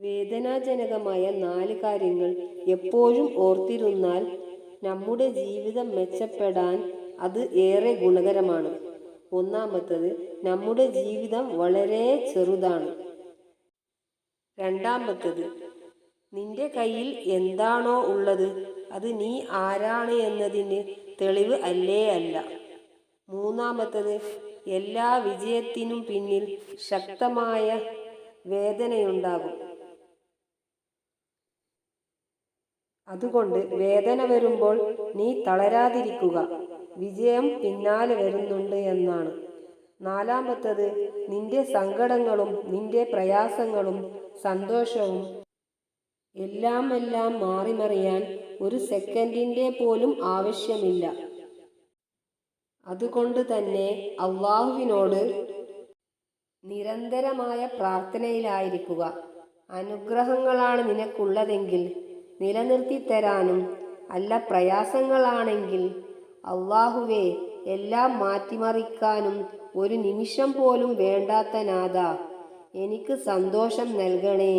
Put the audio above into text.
വേദനാജനകമായ നാല് കാര്യങ്ങൾ എപ്പോഴും ഓർത്തിരുന്നാൽ നമ്മുടെ ജീവിതം മെച്ചപ്പെടാൻ അത് ഏറെ ഗുണകരമാണ്. ഒന്നാമത്തത് നമ്മുടെ ജീവിതം വളരെ ചെറുതാണ്. രണ്ടാമത്തത് നിന്റെ കയ്യിൽ എന്താണോ ഉള്ളത് അത് നീ ആരാണ് എന്നതിന് തെളിവ് അല്ലേ അല്ല. മൂന്നാമത്തത് എല്ലാ വിജയത്തിനും പിന്നിൽ ശക്തമായ വേദനയുണ്ടാകും. അതുകൊണ്ട് വേദന വരുമ്പോൾ നീ തളരാതിരിക്കുക. വിജയം പിന്നാലെ വരുന്നുണ്ട് എന്നാണ്. നാലാമത്തത് നിന്റെ സങ്കടങ്ങളും നിന്റെ പ്രയാസങ്ങളും സന്തോഷവും എല്ലാം എല്ലാം മാറിമറിയാൻ ഒരു സെക്കൻഡിന്റെ പോലും ആവശ്യമില്ല. അതുകൊണ്ട് തന്നെ അള്ളാഹുവിനോട് നിരന്തരമായ പ്രാർത്ഥനയിലായിരിക്കുക. അനുഗ്രഹങ്ങളാണ് നിനക്കുള്ളതെങ്കിൽ നിലനിർത്തി തരാനും അല്ല പ്രയാസങ്ങളാണെങ്കിൽ അള്ളാഹുവെ എല്ലാം മാറ്റിമറിക്കാനും ഒരു നിമിഷം പോലും വേണ്ടാത്ത നാഥ എനിക്ക് സന്തോഷം നൽകണേ.